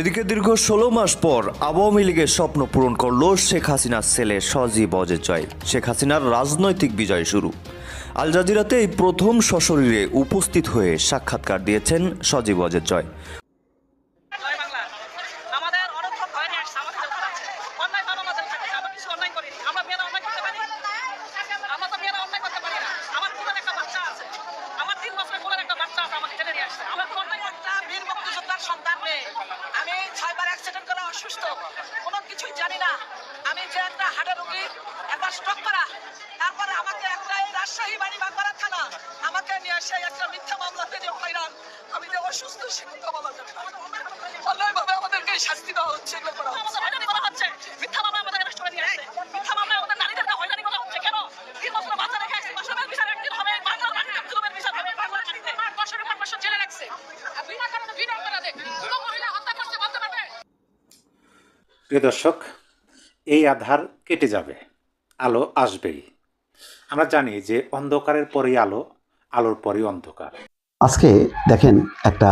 এদিকে দীর্ঘ ষোলো মাস পর আওয়ামী লীগের স্বপ্ন পূরণ করল শেখ হাসিনার ছেলে সজীব জয়। শেখ হাসিনার রাজনৈতিক বিজয় শুরু। আল জাজিরাতে এই প্রথম সশরীরে উপস্থিত হয়ে সাক্ষাৎকার দিয়েছেন সজীব অজয় জয় বাংলা আমাদের অনর্থক হয়নি আসছে আমাদের জন্য আছে অন্যায় মানব আমাদের থাকে আমরা কিছু অন্যায় করিনি আমরা মেয়েরা অন্যায় করতে পারি আমরা তো মেয়েরা অন্যায় করতে পারি না আমার কোলের একটা বাচ্চা আছে আমার তিন বছরের কোলের একটা বাচ্চা আছে আমাকে টেনে নিয়ে আসছে আমরা তো অন্যায় করতে বীর মুক্তিযোদ্ধার সন্তান মেয়ে আমি ছয়বার অ্যাক্সিডেন্ট করে অসুস্থ কোনো কিছুই জানি না আমি যে একটা হার্টের রোগী একবার স্ট্রোক করা। তারপরে আমাকে একটা এই রাজশাহী বাড়ি বাংলা থানা আমাকে নিয়ে এসে একটা মিথ্যা মামলাতে যে হয়রান। আমি যে অসুস্থ সে কথা বলা যাবে অন্যায়ভাবে আমাদেরকে শাস্তি দেওয়া হচ্ছে এগুলো করা হচ্ছে। মিথ্যা মামলা আমাদের অ্যারেস্ট করে নিয়ে আসছে। মিথ্যা মামলা আমাদের নারীদেরকে হয়রানি করা হচ্ছে। কেন? তিন বছর বাচ্চা রেখে আসছে। মাসুমের বিচার একদিন হবে। বাংলার মাটিতে জুলুমের বিচার হবে। বাংলার মাটিতে বছরের পর বছর জেলে রাখছে। বিনা কারণে বিনা অপরাধে কোনো মহিলা হত্যা করতে বলতে পারবে? প্রিয় দর্শক এই আধার কেটে যাবে। আলো আসবেই। আমরা জানি যে অন্ধকারের পরেই আলো, আলোর পরেই অন্ধকার। আজকে দেখেন একটা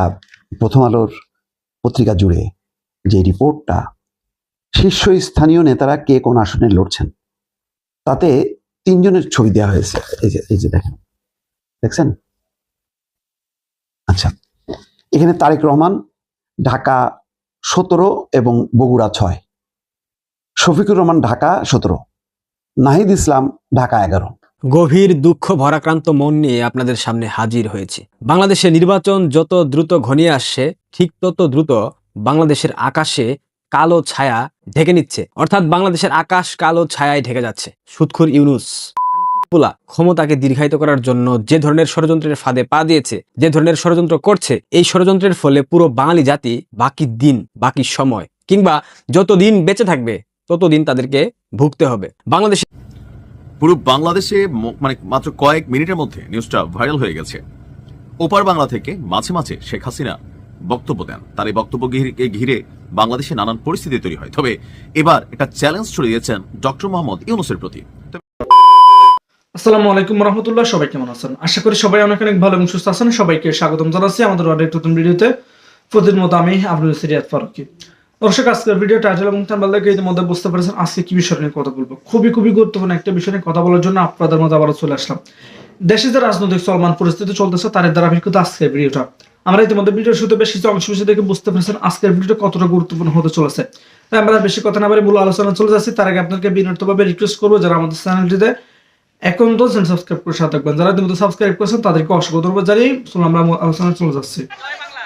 প্রথম আলোর পত্রিকা জুড়ে যে রিপোর্টটা, শীর্ষস্থানীয় নেতারা কে কোন আসনে লড়ছেন, তাতে তিনজনের ছবি দেওয়া হয়েছে। এই যে এই যে দেখেন, দেখছেন? আচ্ছা এখানে তারেক রহমান, ঢাকা সতেরো এবং বগুড়া ছয়। শফিকুর রহমান, ঢাকা সতেরো। নাহিদ ইসলাম, ঢাকা এগারো। গভীর দুঃখ, ভরাক্রান্ত মন নিয়ে আপনাদের সামনে হাজির হয়েছে। বাংলাদেশে নির্বাচন যত দ্রুত ঘনিয়ে আসছে, ঠিক তত দ্রুত বাংলাদেশের আকাশে কালো ছায়া ঢেকে নিচ্ছে। অর্থাৎ বাংলাদেশের আকাশ কালো ছায়ায় ঢেকে যাচ্ছে। সুৎখুর ইউনুস পোলা ক্ষমতাকে দীর্ঘায়িত করার জন্য যে ধরনের ষড়যন্ত্রের ফাঁদে পা দিয়েছে, যে ধরনের ষড়যন্ত্র করছে, এই ষড়যন্ত্রের ফলে পুরো বাঙালি জাতি বাকি দিন, বাকি সময়, কিংবা যত দিন বেঁচে থাকবে ততদিন তাদেরকে ভুগতে হবে। বাংলাদেশে পুরো বাংলাদেশে মানে মাত্র কয়েক মিনিটের মধ্যে নিউজটা ভাইরাল হয়ে গেছে। ওপার বাংলা থেকে মাঝে মাঝে শেখ হাসিনা বক্তব্য দেন। তার এই বক্তব্য ঘিরে বাংলাদেশে নানান পরিস্থিতি তৈরি হয়। তবে এবার একটা চ্যালেঞ্জ ছড়িয়ে দিয়েছেন ডক্টর মোহাম্মদ ইউনুসের প্রতি। আসসালামু আলাইকুম রহমতুল্লাহ সবাই কেমন আছেন? আশা করি সবাই অনেক অনেক ভালো এবং সুস্থ আছেন। সবাইকে স্বাগতম জানাচ্ছি আমাদের অনেক নতুন ভিডিওতে। প্রতিদিন মতো আমি আব্দুল সিরিয়াত ফারুকি। দর্শক, আজকের ভিডিও টাইটেল এবং থাম্বনেল ইতিমধ্যে বুঝতে পেরেছেন আজকে কি বিষয় নিয়ে কথা বলব। খুবই খুবই গুরুত্বপূর্ণ একটা বিষয় নিয়ে কথা বলার জন্য আপনাদের মধ্যে আবারও চলে আসলাম। দেশে যে রাজনৈতিক চলমান পরিস্থিতি চলতেছে, তার কিন্তু আজকের ভিডিওটা। আমরা ইতিমধ্যে ভিডিওর শুরুতে বেশ কিছু অংশ বিষয় দেখে বুঝতে পেরেছেন আজকের ভিডিওটা কতটা গুরুত্বপূর্ণ হতে চলেছে। তাই আমরা বেশি কথা না বলে মূল আলোচনা চলে যাচ্ছি। তার আগে আপনাকে বিনীতভাবে রিকোয়েস্ট করব, যারা আমাদের চ্যানেলটিতে এখন তো সাবস্ক্রাইব করে সাথে থাকবেন। যারা ইতিমধ্যে সাবস্ক্রাইব করেছেন, তাদেরকে অসংখ্য ধন্যবাদ জানিয়ে আমরা আলোচনা চলে যাচ্ছি জয় বাংলা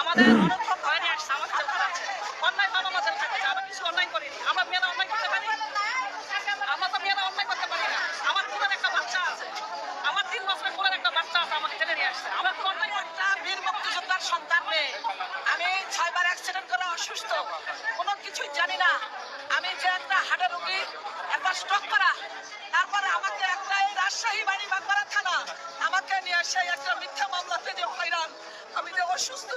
আমাদের অনর্থক হয়নি আসছে আমাদের জন্য আছে অন্যায় মানব আমাদের থাকে আমরা কিছু অন্যায় করিনি আমরা মেয়েরা অন্যায় করতে পারি আমরা তো মেয়েরা অন্যায় করতে পারি না আমার কোলের একটা বাচ্চা আছে আমার তিন বছরের কোলের একটা বাচ্চা আছে আমাকে টেনে নিয়ে আসছে আমরা তো অন্যায় একটা বীর মুক্তিযোদ্ধার সন্তান মেয়ে আমি ছয়বার অ্যাক্সিডেন্ট করে অসুস্থ কোনো কিছুই জানি না আমি যে একটা হার্টের রোগী একবার স্ট্রোক করা তারপরে আমাকে একটা এই রাজশাহী বাড়ি বাংলা থানা আমাকে নিয়ে এসে একটা মিথ্যা মামলাতে যে হয়রান আমি যে অসুস্থ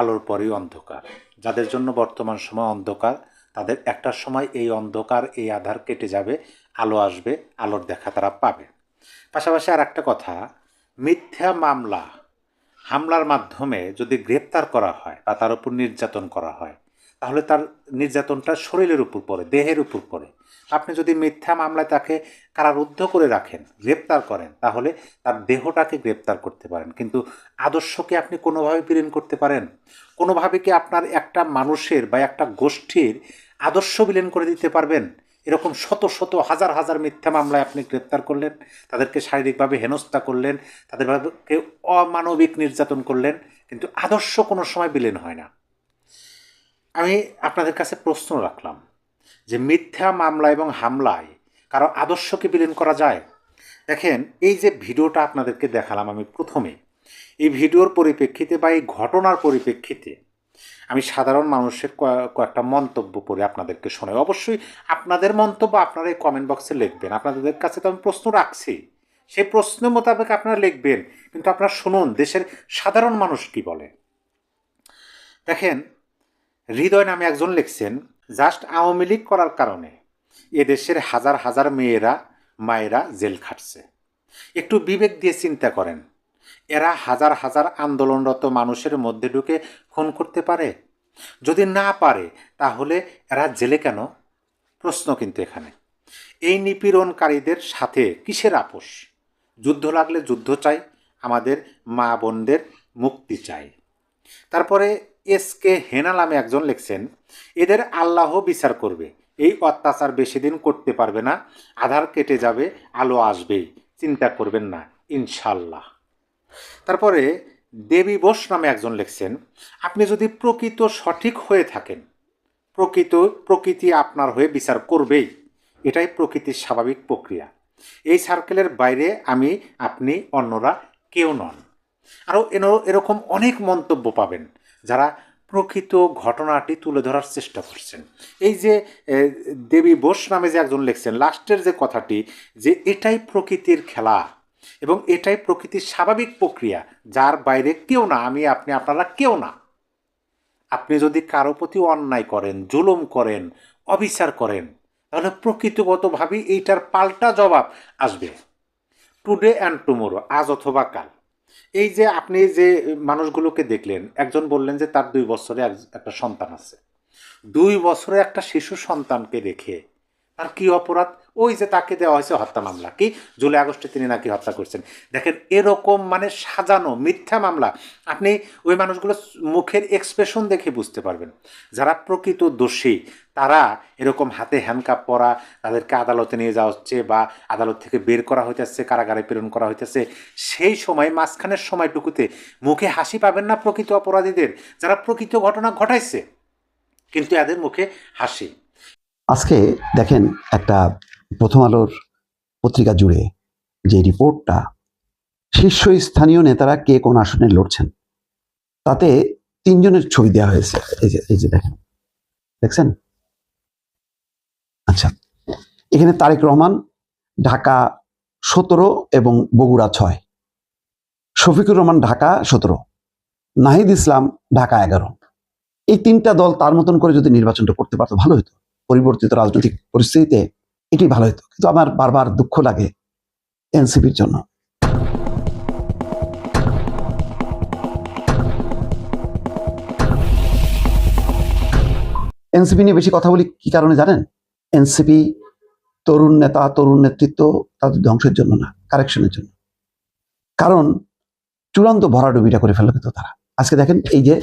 আলোর পরেই অন্ধকার। যাদের জন্য বর্তমান সময় অন্ধকার, তাদের একটা সময় এই অন্ধকার, এই আধার কেটে যাবে, আলো আসবে, আলোর দেখা তারা পাবে। পাশাপাশি আর একটা কথা, মিথ্যা মামলা, হামলার মাধ্যমে যদি গ্রেপ্তার করা হয় বা তার উপর নির্যাতন করা হয়, তাহলে তার নির্যাতনটা শরীরের উপর পড়ে, দেহের উপর পড়ে। আপনি যদি মিথ্যা মামলায় তাকে কারারুদ্ধ করে রাখেন, গ্রেপ্তার করেন, তাহলে তার দেহটাকে গ্রেপ্তার করতে পারেন। কিন্তু আদর্শকে আপনি কোনোভাবে বিলীন করতে পারেন? কোনোভাবে কি আপনার একটা মানুষের বা একটা গোষ্ঠীর আদর্শ বিলীন করে দিতে পারবেন? এরকম শত শত, হাজার হাজার মিথ্যা মামলায় আপনি গ্রেপ্তার করলেন, তাদেরকে শারীরিকভাবে হেনস্থা করলেন, তাদেরকে অমানবিক নির্যাতন করলেন, কিন্তু আদর্শ কোনো সময় বিলীন হয় না। আমি আপনাদের কাছে প্রশ্ন রাখলাম। যে মিথ্যা মামলা এবং হামলায় কারও আদর্শকে বিলীন করা যায়। দেখেন, এই যে ভিডিওটা আপনাদেরকে দেখালাম আমি প্রথমে, এই ভিডিওর পরিপ্রেক্ষিতে বা এই ঘটনার পরিপ্রেক্ষিতে আমি সাধারণ মানুষের কয়েকটা মন্তব্য পড়ে আপনাদেরকে শোনাই। অবশ্যই আপনাদের মন্তব্য আপনারা এই কমেন্ট বক্সে লিখবেন। আপনাদের কাছে তো আমি প্রশ্ন রাখছি। সেই প্রশ্ন মোতাবেক আপনারা লিখবেন। কিন্তু আপনারা শুনুন, দেশের সাধারণ মানুষ কি বলে? দেখেন, হৃদয় নামে একজন লিখছেন জাস্ট আওয়ামী লীগ করার কারণে এদেশের হাজার হাজার মেয়েরা, মায়েরা জেল খাটছে। একটু বিবেক দিয়ে চিন্তা করেন, এরা হাজার হাজার আন্দোলনরত মানুষের মধ্যে ঢুকে খুন করতে পারে? যদি না পারে, তাহলে এরা জেলে কেন? প্রশ্ন কিন্তু এখানে। এই নিপীড়নকারীদের সাথে কিসের আপোষ? যুদ্ধ লাগলে যুদ্ধ চাই, আমাদের মা বোনদের মুক্তি চাই। তারপরে এস কে হেনা নামে একজন লিখছেন, এদের আল্লাহ বিচার করবে। এই অত্যাচার বেশি দিন করতে পারবে না, আধার কেটে যাবে, আলো আসবেই চিন্তা করবেন না ইনশাল্লাহ তারপরে দেবী বোস নামে একজন লিখছেন, আপনি যদি প্রকৃত সঠিক হয়ে থাকেন, প্রকৃত, প্রকৃতি আপনার হয়ে বিচার করবেই। এটাই প্রকৃতির স্বাভাবিক প্রক্রিয়া। এই সার্কেলের বাইরে আমি, আপনি, অন্যরা কেউ নন। আরও এরকম অনেক মন্তব্য পাবেন। যারা প্রকৃত ঘটনাটি তুলে ধরার চেষ্টা করছেন। এই যে দেবী বোস নামে যে একজন লিখছেন, লাস্টের যে কথাটি যে এটাই প্রকৃতির খেলা এবং এটাই প্রকৃতির স্বাভাবিক প্রক্রিয়া, যার বাইরে কেউ না, আমি, আপনি, আপনারা কেউ না। আপনি যদি কারও প্রতি অন্যায় করেন, জুলুম করেন, অবিচার করেন, তাহলে প্রকৃতিগতভাবেই এইটার পাল্টা জবাব আসবে। টুডে অ্যান্ড টুমোরো আজ অথবা কাল। এই যে আপনি যে মানুষগুলোকে দেখলেন, একজন বললেন যে তার দুই বছরে এক- একটা সন্তান আছে। দুই বছরে একটা শিশু সন্তানকে রেখে তার কি অপরাধ? ওই যে তাকে দেওয়া হয়েছে হত্যা মামলা। কি? জুলাই, আগস্টে তিনি নাকি হত্যা করছেন। দেখেন, এরকম মানে সাজানো মিথ্যা মামলা, আপনি ওই মানুষগুলো মুখের এক্সপ্রেশন দেখে বুঝতে পারবেন। যারা প্রকৃত দোষী, তারা এরকম হাতে হ্যান্ডকাপ পরা, তাদেরকে আদালতে নিয়ে যাওয়া হচ্ছে বা আদালত থেকে বের করা হইতেছে, কারাগারে প্রেরণ করা হইতেছে, সেই সময়, মাঝখানের সময়টুকুতে মুখে হাসি পাবেন না প্রকৃত অপরাধীদের, যারা প্রকৃত ঘটনা ঘটাইছে। কিন্তু এদের মুখে হাসি। আজকে দেখেন একটা প্রথম আলোর পত্রিকা জুড়ে যে রিপোর্টটা, শীর্ষস্থানীয় নেতারা কে কোন আসনে লড়ছেন, তাতে তিনজনের ছবি দেওয়া হয়েছে। এই যে এই যে দেখেন, দেখছেন? আচ্ছা এখানে তারেক রহমান, ঢাকা সতেরো এবং বগুড়া ছয়। শফিকুর রহমান, ঢাকা সতেরো। নাহিদ ইসলাম, ঢাকা এগারো। এই তিনটা দল তার মতন করে যদি নির্বাচনটা করতে পারতো, ভালো হতো পরিবর্তিত রাজনৈতিক পরিস্থিতিতে এটি ভালো হতো। কিন্তু আমার বারবার দুঃখ লাগে এনসিপির জন্য। এনসিপি নিয়ে বেশি কথা বলি কি কারণে জানেন? এনসিপি তরুণ নেতা, তরুণ নেতৃত্ব তাদের ধ্বংসের জন্য না, কারেকশনের জন্য। কারণ চূড়ান্ত ভরাডুবিটা করে ফেলবে তো তারা। আজকে দেখেন এই যে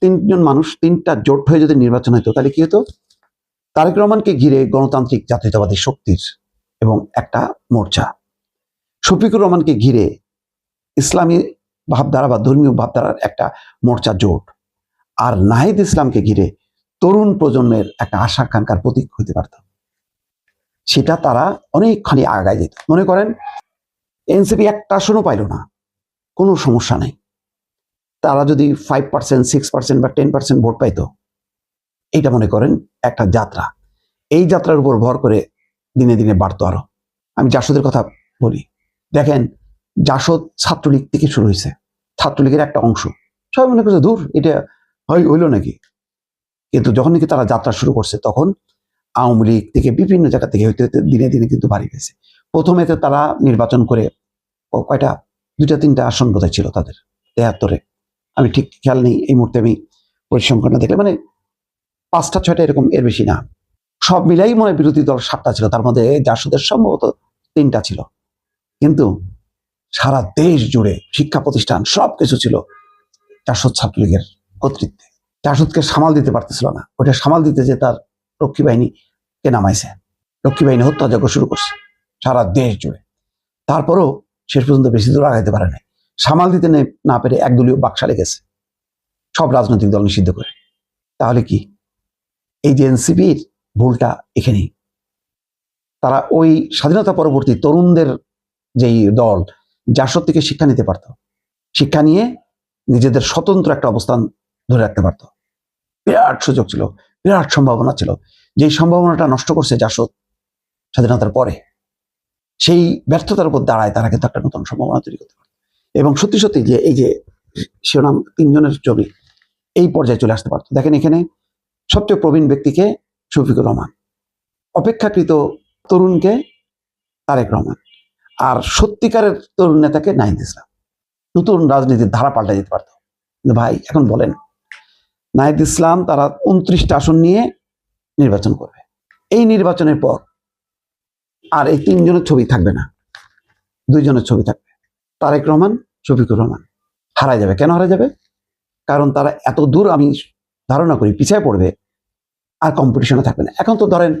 তিনজন মানুষ, তিনটা জোট হয়ে যদি নির্বাচন হতো তাহলে কি হতো? তারেক রহমানকে ঘিরে গণতান্ত্রিক জাতীয়তাবাদী শক্তির এবং একটা মোর্চা। শফিকুর রহমানকে ঘিরে ইসলামী ভাবধারা বা ধর্মীয় ভাবধারার একটা মোর্চা জোট। আর নাহিদ ইসলামকে ঘিরে তরুণ প্রজন্মের একটা আশা আকাঙ্ক্ষার প্রতীক হতে পারত। সেটা তারা অনেকখানি আগায় যেত। মনে করেন, এনসিপি একটা আসনও পাইল না। কোনো সমস্যা নেই। তারা যদি ফাইভ পার্সেন্ট সিক্স পার্সেন্ট বা টেন পার্সেন্ট ভোট পাইতো এইটা মনে করেন একটা যাত্রা। এই যাত্রার উপর ভর করে দিনে দিনে বাড়তো আরও। আমি জাসদের কথা বলি। দেখেন, জাসদ ছাত্রলীগ থেকে শুরু হয়েছে। ছাত্রলীগের একটা অংশ। সবাই মনে করছে দূর এটা হয়, হইল নাকি? কিন্তু যখন নাকি তারা যাত্রা শুরু করছে, তখন আওয়ামী লীগ থেকে বিভিন্ন জায়গা থেকে হইতে হইতে দিনে দিনে কিন্তু বাড়ি গেছে। প্রথমে তো তারা নির্বাচন করে কয়টা, দুইটা, তিনটা আসন বোধহয় ছিল তাদের, তেহাত্তরে। আমি ঠিক খেয়াল নেই, এই মুহূর্তে আমি পরিসংখ্যানটা দেখলে মানে পাঁচটা, ছয়টা এরকম এর বেশি না। সব মিলাই মনে বিরোধী দল সাতটা ছিল। তার মধ্যে জাসদের সম্ভবত তিনটা ছিল। কিন্তু সারা দেশ জুড়ে শিক্ষা প্রতিষ্ঠান সব কিছু ছিল জাসদ ছাত্রলীগের কর্তৃত্বে। জাসদকে সামাল দিতে পারতেছিল না। ওটা সামাল দিতে যে তার রক্ষী বাহিনীকে নামাইছে। রক্ষী বাহিনী হত্যাযজ্ঞ শুরু করছে সারা দেশ জুড়ে। তারপরও শেষ পর্যন্ত বেশি দূর আগাইতে পারে নাই। সামাল দিতে নে- পেরে একদলীয় বাকশালে গেছে। সব রাজনৈতিক দল নিষিদ্ধ করে। তাহলে কি? এই যে এনসিপির ভুলটা এখানেই। তারা ওই স্বাধীনতা পরবর্তী তরুণদের যেই দল জাসদ থেকে শিক্ষা নিতে পারত, শিক্ষা নিয়ে নিজেদের স্বতন্ত্র একটা অবস্থান ধরে রাখতে পারত। বিরাট সুযোগ ছিল, বিরাট সম্ভাবনা ছিল, যেই সম্ভাবনাটা নষ্ট করছে জাসদ স্বাধীনতার পরে, সেই ব্যর্থতার উপর দাঁড়ায় তারা কিন্তু একটা নতুন সম্ভাবনা তৈরি করতে পারে এবং সত্যি সত্যি যে এই যে শিরোনাম তিনজনের ছবি, এই পর্যায়ে চলে আসতে পারতো। দেখেন এখানে সবচেয়ে প্রবীণ ব্যক্তিকে শফিকুর রহমান। অপেক্ষাকৃত তরুণকে তারেক রহমান। আর সত্যিকারের তরুণ নেতাকে নাহিদ ইসলাম। নতুন রাজনীতির ধারা পাল্টে যেতে পারতো। কিন্তু ভাই, এখন বলেন, নাহিদ ইসলাম তারা উনত্রিশটা আসন নিয়ে নির্বাচন করবে। এই নির্বাচনের পর আর এই তিনজনের ছবি থাকবে না। দুইজনের ছবি থাকবে। তারেক রহমান, শফিকুর রহমান। হারায় যাবে। কেন হারা যাবে? কারণ তারা এত দূর আমি ধারণা করি, পিছিয়ে পড়বে, আর কম্পিটিশনে থাকবে না। এখন তো ধরেন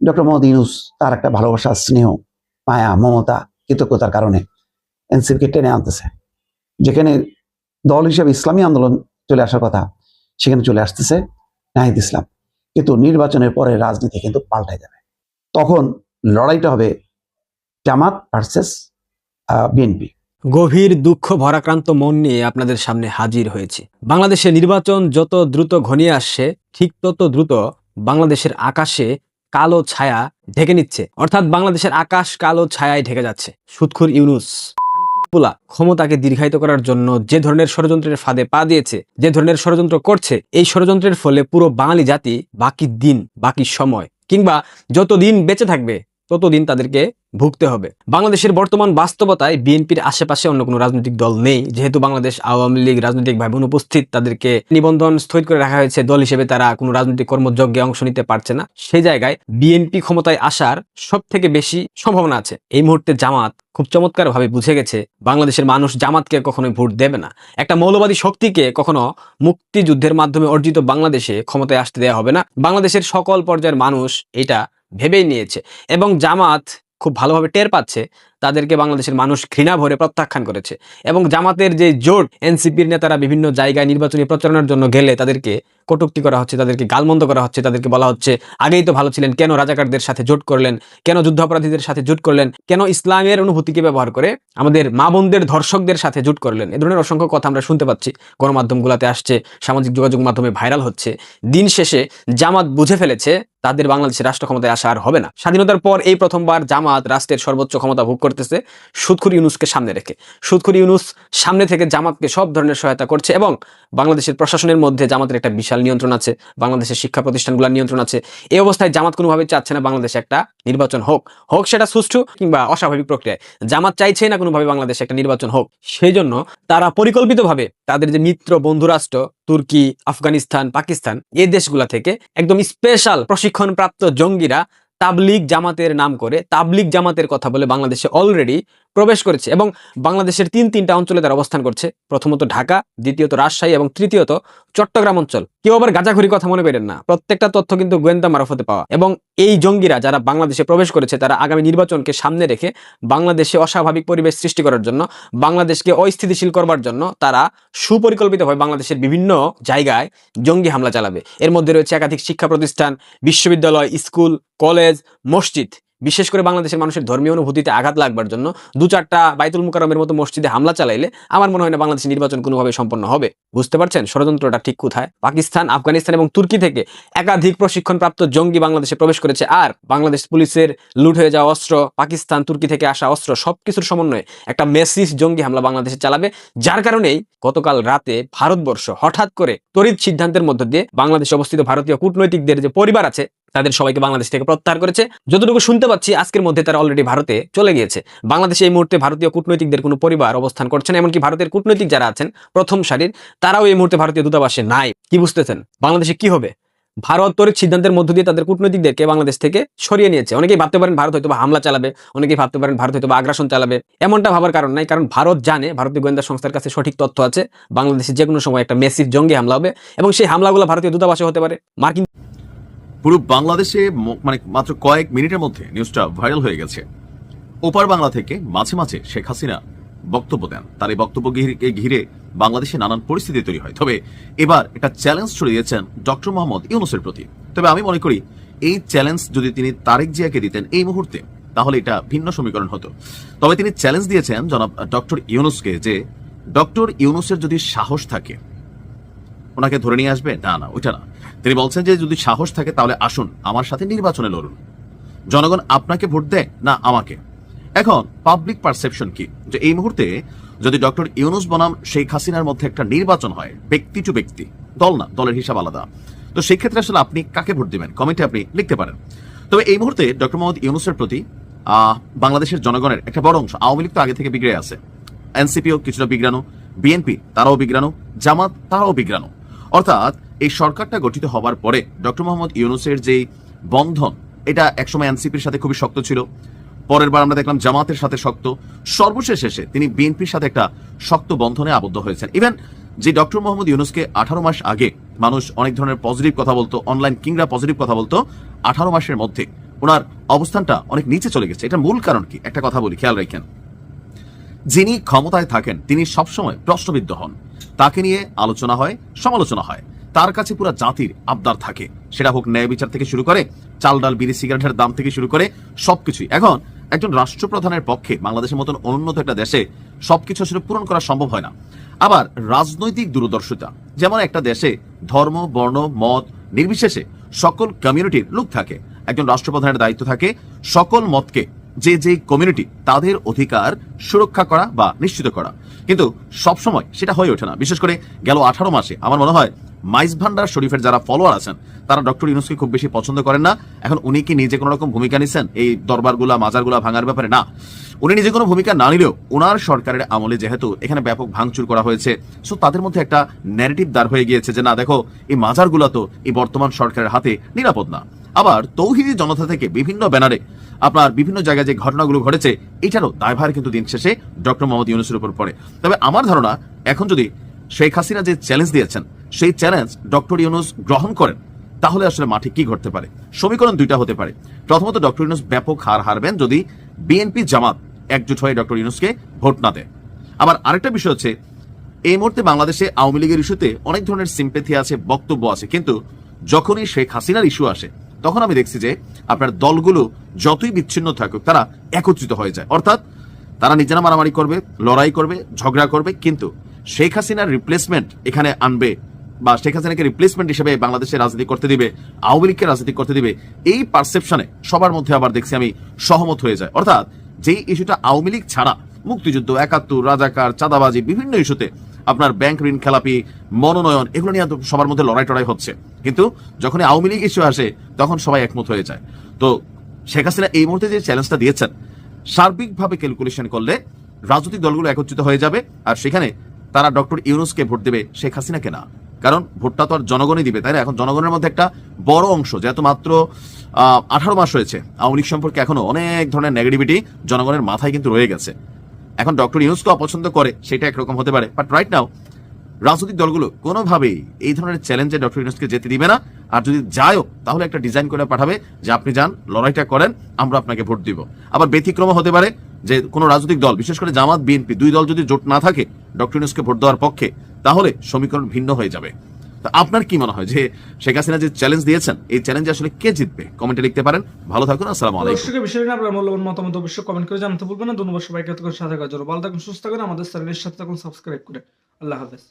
ডক্টর মোহাম্মদ ইউনুস, তার একটা ভালোবাসা, স্নেহ, মায়া, মমতা, কৃতজ্ঞতার কারণে এনসিপিকে টেনে আনতেছে। যেখানে দল হিসেবে ইসলামী আন্দোলন চলে আসার কথা, সেখানে চলে আসতেছে নাহিদ ইসলাম। কিন্তু নির্বাচনের পরে রাজনীতি কিন্তু পাল্টায় যাবে। তখন লড়াইটা হবে জামাত ভার্সেস বিএনপি। গভীর দুঃখ ভরাক্রান্ত মন নিয়ে আপনাদের সামনে হাজির হয়েছে। বাংলাদেশে নির্বাচন যত দ্রুত ঘনিয়ে আসছে, ঠিক তত দ্রুত বাংলাদেশের আকাশে কালো ছায়া ঢেকে নিচ্ছে। অর্থাৎ বাংলাদেশের আকাশ কালো ছায়ায় ঢেকে যাচ্ছে। সুৎখুর ইউনুস পোলা ক্ষমতাকে দীর্ঘায়িত করার জন্য যে ধরনের ষড়যন্ত্রের ফাঁদে পা দিয়েছে, যে ধরনের ষড়যন্ত্র করছে, এই ষড়যন্ত্রের ফলে পুরো বাঙালি জাতি বাকি দিন, বাকি সময়, কিংবা যতদিন বেঁচে থাকবে ততদিন তাদেরকে ভুগতে হবে। বাংলাদেশের বর্তমান বাস্তবতায় বিএনপির আশেপাশে অন্য কোনো রাজনৈতিক দল নেই। যেহেতু বাংলাদেশ আওয়ামী লীগ রাজনৈতিক ভাই বোন উপস্থিত, তাদেরকে নিবন্ধন স্থগিত করে রাখা হয়েছে। দল হিসেবে তারা কোনো রাজনৈতিক কর্মযজ্ঞে অংশ নিতে পারছে না। সেই জায়গায় বিএনপি ক্ষমতায় আসার সব থেকে বেশি সম্ভাবনা আছে। এই মুহূর্তে জামাত খুব চমৎকার ভাবে বুঝে গেছে, বাংলাদেশের মানুষ জামাতকে কখনোই ভোট দেবে না। একটা মৌলবাদী শক্তিকে কখনো মুক্তিযুদ্ধের মাধ্যমে অর্জিত বাংলাদেশে ক্ষমতায় আসতে দেওয়া হবে না। বাংলাদেশের সকল পর্যায়ের মানুষ এটা ভেবেই নিয়েছে এবং জামাত খুব ভালোভাবে টের পাচ্ছে, তাদেরকে বাংলাদেশের মানুষ ঘৃণা ভরে প্রত্যাখ্যান করেছে এবং জামাতের যে জোট, এনসিপির নেতারা বিভিন্ন জায়গায় নির্বাচনী প্রচারণার জন্য গেলে তাদেরকে কটুক্তি করা হচ্ছে, তাদেরকে গালমন্দ করা হচ্ছে, তাদেরকে বলা হচ্ছে, আগেই তো ভালো ছিলেন, কেন রাজাকারদের সাথে জোট করলেন, কেন যুদ্ধাপরাধীদের সাথে জোট করলেন, কেন ইসলামের অনুভূতিকে ব্যবহার করে আমাদের মা বোনদের ধর্ষকদের সাথে জোট করলেন? এ ধরনের অসংখ্য কথা আমরা শুনতে পাচ্ছি। গণমাধ্যমগুলোতে আসছে, সামাজিক যোগাযোগ মাধ্যমে ভাইরাল হচ্ছে। দিন শেষে জামাত বুঝে ফেলেছে তাদের বাংলাদেশের রাষ্ট্র ক্ষমতায় আসা আর হবে না। স্বাধীনতার পর এই প্রথমবার জামাত রাষ্ট্রের সর্বোচ্চ ক্ষমতা ভোগ করতেছে সুদখুর ইউনুসকে সামনে রেখে। সুদখুর ইউনুস সামনে থেকে জামাতকে সব ধরনের সহায়তা করছে এবং বাংলাদেশের প্রশাসনের মধ্যে জামাতের একটা বিশাল নিয়ন্ত্রণ আছে, বাংলাদেশের শিক্ষা প্রতিষ্ঠানগুলোর নিয়ন্ত্রণ আছে। এই অবস্থায় জামাত কোনোভাবে চাচ্ছে না বাংলাদেশে একটা নির্বাচন হোক। হোক সেটা সুষ্ঠু কিংবা অস্বাভাবিক প্রক্রিয়ায়। জামাত চাইছে না কোনোভাবে বাংলাদেশে একটা নির্বাচন হোক। সেই জন্য তারা পরিকল্পিতভাবে তাদের যে মিত্র বন্ধুরাষ্ট্র তুর্কি, আফগানিস্তান, পাকিস্তান এই দেশগুলা থেকে একদম স্পেশাল প্রশিক্ষণপ্রাপ্ত জঙ্গিরা তাবলিগ জামাতের নাম করে তাবলিগ জামাতের কথা বলে বাংলাদেশে অলরেডি প্রবেশ করেছে এবং বাংলাদেশের তিন তিনটা অঞ্চলে তারা অবস্থান করছে। প্রথমত ঢাকা, দ্বিতীয়ত রাজশাহী এবং তৃতীয়ত চট্টগ্রাম অঞ্চল। কেউ আবার গাজাখুরি কথা মনে করেন না। প্রত্যেকটা তথ্য কিন্তু গোয়েন্দা মারফতে পাওয়া। এবং এই জঙ্গিরা যারা বাংলাদেশে প্রবেশ করেছে, তারা আগামী নির্বাচনকে সামনে রেখে বাংলাদেশে অস্বাভাবিক পরিবেশ সৃষ্টি করার জন্য, বাংলাদেশকে অস্থিতিশীল করবার জন্য তারা সুপরিকল্পিতভাবে বাংলাদেশের বিভিন্ন জায়গায় জঙ্গি হামলা চালাবে। এর মধ্যে রয়েছে একাধিক শিক্ষা প্রতিষ্ঠান, বিশ্ববিদ্যালয়, স্কুল, কলেজ, মসজিদ। বিশেষ করে বাংলাদেশের মানুষের ধর্মীয় অনুভূতিতে আঘাত লাগবার জন্য দু চারটা বাইতুল মুকারমের মতো মসজিদে হামলা চালাইলে আমার মনে হয় না বাংলাদেশের নির্বাচন কোনোভাবে সম্পন্ন হবে। বুঝতে পারছেন? ষড়যন্ত্রটা ঠিক কোথায়? পাকিস্তান, আফগানিস্তান এবং তুর্কি থেকে একাধিক প্রশিক্ষণপ্রাপ্ত জঙ্গি বাংলাদেশে প্রবেশ করেছে। আর বাংলাদেশ পুলিশের লুট হয়ে যাওয়া অস্ত্র, পাকিস্তান, তুর্কি থেকে আসা অস্ত্র সবকিছুর সমন্বয়ে একটা মেসিস জঙ্গি হামলা বাংলাদেশে চালাবে। যার কারণেই গতকাল রাতে ভারতবর্ষ হঠাৎ করে তড়িৎ সিদ্ধান্তের মধ্য দিয়ে বাংলাদেশে অবস্থিত ভারতীয় কূটনৈতিকদের যে পরিবার আছে তাদের সবাইকে বাংলাদেশ থেকে প্রত্যাহার করেছে। যতটুকু শুনতে পাচ্ছি, আজকের মধ্যে তারা অলরেডি ভারতে চলে গিয়েছে। বাংলাদেশে এই মুহূর্তে ভারতীয় কূটনৈতিকদের কোনো পরিবার অবস্থান করছেন এমনকি ভারতের কূটনৈতিক যারা আছেন, প্রথম সারির, তারাও এই মুহূর্তে ভারতীয় দূতাবাসে নাই। কি বুঝতেছেন? বাংলাদেশে কি হবে? ভারত তরিত সিদ্ধান্তের মধ্য দিয়ে তাদের কূটনৈতিকদেরকে বাংলাদেশ থেকে সরিয়ে নিয়েছে। অনেকেই ভাবতে পারেন ভারত হয়তো হামলা চালাবে, অনেকেই ভাবতে পারেন ভারত হয়তো আগ্রাসন চালাবে। এমনটা ভাবার কারণ নাই, কারণ ভারত জানে, ভারতীয় গোয়েন্দা সংস্থার কাছে সঠিক তথ্য আছে। বাংলাদেশে যে কোনো সময় একটা মেসিভ জঙ্গি হামলা হবে এবং সেই হামলাগুলো ভারতীয় দূতাবাসে হতে পারে। মার্কিন পুরো বাংলাদেশে মানে মাত্র কয়েক মিনিটের মধ্যে নিউজটা ভাইরাল হয়ে গেছে। ওপার বাংলা থেকে মাঝে মাঝে শেখ হাসিনা বক্তব্য দেন। তার এই বক্তব্য ঘিরে বাংলাদেশে নানান পরিস্থিতি তৈরি হয়। তবে এবার একটা চ্যালেঞ্জ ছড়িয়ে দিয়েছেন ডক্টর মোহাম্মদ ইউনুসের প্রতি। তবে আমি মনে করি, এই চ্যালেঞ্জ যদি তিনি তারেক জিয়াকে দিতেন এই মুহূর্তে, তাহলে এটা ভিন্ন সমীকরণ হতো। তবে তিনি চ্যালেঞ্জ দিয়েছেন জনাব ডক্টর ইউনুসকে যে ডক্টর ইউনুসের যদি সাহস থাকে, ওনাকে ধরে নিয়ে আসবে? না না, ওইটা না। তিনি বলছেন যে যদি সাহস থাকে তাহলে আসুন, আমার সাথে নির্বাচনে লড়ুন। জনগণ আপনাকে ভোট দেয় না আমাকে? এখন পাবলিক পারসেপশন কি? যে এই মুহূর্তে যদি ডক্টর ইউনুস বনাম শেখ হাসিনার মধ্যে একটা নির্বাচন হয়, ব্যক্তি টু ব্যক্তি, দল না, দলের হিসাব আলাদা, তো সেই ক্ষেত্রে আসলে আপনি কাকে ভোট দিবেন? কমেন্টে আপনি লিখতে পারেন। তবে এই মুহূর্তে ডক্টর মোহাম্মদ ইউনুসের প্রতি বাংলাদেশের জনগণের একটা বড় অংশ, আওয়ামী লীগ তো আগে থেকে বিগড়ে আছে। এনসিপিও কিছুটা বিগ্রানো বিএনপি তারাও বিগ্রানো জামাত তারাও বিগ্রানো অর্থাৎ এই সরকারটা গঠিত হবার পরে ডক্টর মোহাম্মদ ইউনুসের যে বন্ধন, এটা একসময় এনসিপির সাথে খুবই শক্ত ছিল, পরের বার আমরা দেখলাম জামাতের সাথে শক্ত, সর্বশেষ এসে তিনি বিএনপির সাথে একটা শক্ত বন্ধনে আবদ্ধ হয়েছেন। ইভেন যে ডক্টর মোহাম্মদ ইউনুসকে আঠারো মাস আগে মানুষ অনেক ধরনের পজিটিভ কথা বলতো অনলাইন কিংরা পজিটিভ কথা বলতো, আঠারো মাসের মধ্যে ওনার অবস্থানটা অনেক নিচে চলে গেছে। এটা মূল কারণ কি? একটা কথা বলি, খেয়াল রাখেন। যিনি ক্ষমতায় থাকেন, তিনি সবসময় প্রশ্নবিদ্ধ হন। তাকে নিয়ে আলোচনা হয়, সমালোচনা হয়। তার কাছে পুরো জাতির আবদার থাকে। সেটা হোক ন্যায় বিচার থেকে শুরু করে, চাল ডাল বিড়ি সিগারেটের দাম থেকে শুরু করে সবকিছুই। এখন একজন রাষ্ট্রপ্রধানের পক্ষে বাংলাদেশের মতন অনুন্নত একটা দেশে সবকিছু আসলে পূরণ করা সম্ভব হয় না। আবার রাজনৈতিক দূরদর্শিতা, যেমন একটা দেশে ধর্ম, বর্ণ, মত নির্বিশেষে সকল কমিউনিটির লোক থাকে। একজন রাষ্ট্রপ্রধানের দায়িত্ব থাকে সকল মতকে যে যে কমিউনিটি তাদের অধিকার সুরক্ষা করা বা নিশ্চিত করা। কিন্তু সবসময় সেটা হয়ে ওঠে না। বিশেষ করে গেল আঠারো মাসে আমার মনে হয় মাইজ ভান্ডার শরীফের যারা ফলোয়ার আছেন, তারা ডক্টর ইউনুসকে খুব বেশি পছন্দ করেন না। এখন উনি কি নিজে কোনো রকম ভূমিকা নিচ্ছেন এই দরবারগুলা, মাজারগুলা ভাঙার ব্যাপারে? না। উনি নিজে কোনো ভূমিকা না নিলেও ওনার সরকারের আমলে যেহেতু এখানে ব্যাপক ভাঙচুর করা হয়েছে সো তাদের মধ্যে একটা ন্যারেটিভ দাঁড় হয়ে গিয়েছে যে, না, দেখো, এই মাজারগুলো তো এই বর্তমান সরকারের হাতে নিরাপদ না। আবার তৌহিদি জনতা থেকে বিভিন্ন ব্যানারে আপনার বিভিন্ন জায়গায় যে ঘটনাগুলো ঘটেছে, এটারও দায়ভার কিন্তু দিন শেষে ডক্টর মোহাম্মদ ইউনুসের উপর পড়ে। তবে আমার ধারণা, এখন যদি শেখ হাসিনা যে চ্যালেঞ্জ দিয়েছেন, সেই চ্যালেঞ্জ ডক্টর ইউনুস গ্রহণ করেন, তাহলে আসলে মাঠে কি ঘটতে পারে? সমীকরণ দুইটা হতে পারে। প্রথমত, ডক্টর ইউনুস ব্যাপক হার হারবেন যদি বিএনপি জামাত একজোট হয়ে ডক্টর ইউনুসকে ভোট না দেয়। আবার আরেকটা বিষয় হচ্ছে, এই মুহূর্তে বাংলাদেশে আওয়ামী লীগের ইস্যুতে অনেক ধরনের সিম্পেথি আছে, বক্তব্য আছে, কিন্তু যখনই শেখ হাসিনার ইস্যু আসে তখন আমি দেখছি যে আপনার দলগুলো যতই বিচ্ছিন্ন থাকুক, তারা একত্রিত হয়ে যায়। অর্থাৎ তারা নিজেরা মারামারি করবে, লড়াই করবে, ঝগড়া করবে, কিন্তু শেখ হাসিনার রিপ্লেসমেন্ট এখানে আনবে বা শেখ হাসিনাকে রিপ্লেসমেন্ট হিসেবে বাংলাদেশে রাজনীতি করতে দিবে, আওয়ামী লীগকে রাজনীতি করতে দিবে, এই পারসেপশনে সবার মধ্যে আবার দেখছি আমি সহমত হয়ে যায়। অর্থাৎ যেই ইস্যুটা আওয়ামী লীগ ছাড়া, মুক্তিযুদ্ধ, একাত্তর, রাজাকার, চাঁদাবাজি, বিভিন্ন ইস্যুতে আপনার ব্যাংক ঋণ, খেলাপি, মনোনয়ন, এগুলো নিয়ে সবার মধ্যে লড়াই টড়াই হচ্ছে। কিন্তু যখন আওয়ামী লীগ ইস্যু আসে, তখন সবাই একমত হয়ে যায়। তো শেখ হাসিনা এই মুহূর্তে যে চ্যালেঞ্জটা দিয়েছেন, সার্বিকভাবে ক্যালকুলেশন করলে রাজনৈতিক দলগুলো একত্রিত হয়ে যাবে আর সেখানে তারা ডক্টর ইউনুসকে ভোট দেবে শেখ হাসিনাকে না। কারণ ভোটটা তো আর জনগণই দিবে, তাই না? এখন জনগণের মধ্যে একটা বড় অংশ, যেহেতু মাত্র আঠারো মাস হয়েছে, আওয়ামী লীগ সম্পর্কে এখনও অনেক ধরনের নেগেটিভিটি জনগণের মাথায় কিন্তু রয়ে গেছে। এখন ডক্টর ইউনুসকে অপছন্দ করে, সেটা একরকম হতে পারে। বাট রাইট নাও রাজনৈতিক দলগুলো কোনোভাবেই এই ধরনের চ্যালেঞ্জে ডক্টর ইউনুসকে যেতে দিবে না। আর যদি যায়ও, তাহলে একটা ডিজাইন করে পাঠাবে যে আপনি যান, লড়াইটা করেন, আমরা আপনাকে ভোট দিব। আবার ব্যতিক্রম হতে পারে যে কোনো রাজনৈতিক দল, বিশেষ করে জামাত, বিএনপি, দুই দল যদি জোট না থাকে ডক্টর ইউনুসকে ভোট দেওয়ার পক্ষে, তাহলে সমীকরণ ভিন্ন হয়ে যাবে। তা আপনার কি মনে হয়? যে শেখ হাসিনা যে চ্যালেঞ্জ দিয়েছেন, এই চ্যালেঞ্জ আসলে কে জিতবে? কমেন্টে লিখতে পারেন। ভালো থাকুন, আসসালামু আলাইকুম। দর্শকের বিষয় নিয়ে আপনার মূল্যবান মতামত অবশ্যই কমেন্ট করে জানাতে ভুলবেন না। ধন্যবাদ সবাইকে এতক্ষণ সাথে কাজ ভালো থাকুন, সুস্থ থাকুন। আমাদের চ্যানেলের সাথে থাকুন সাবস্ক্রাইব করে। আল্লাহ হাফেজ।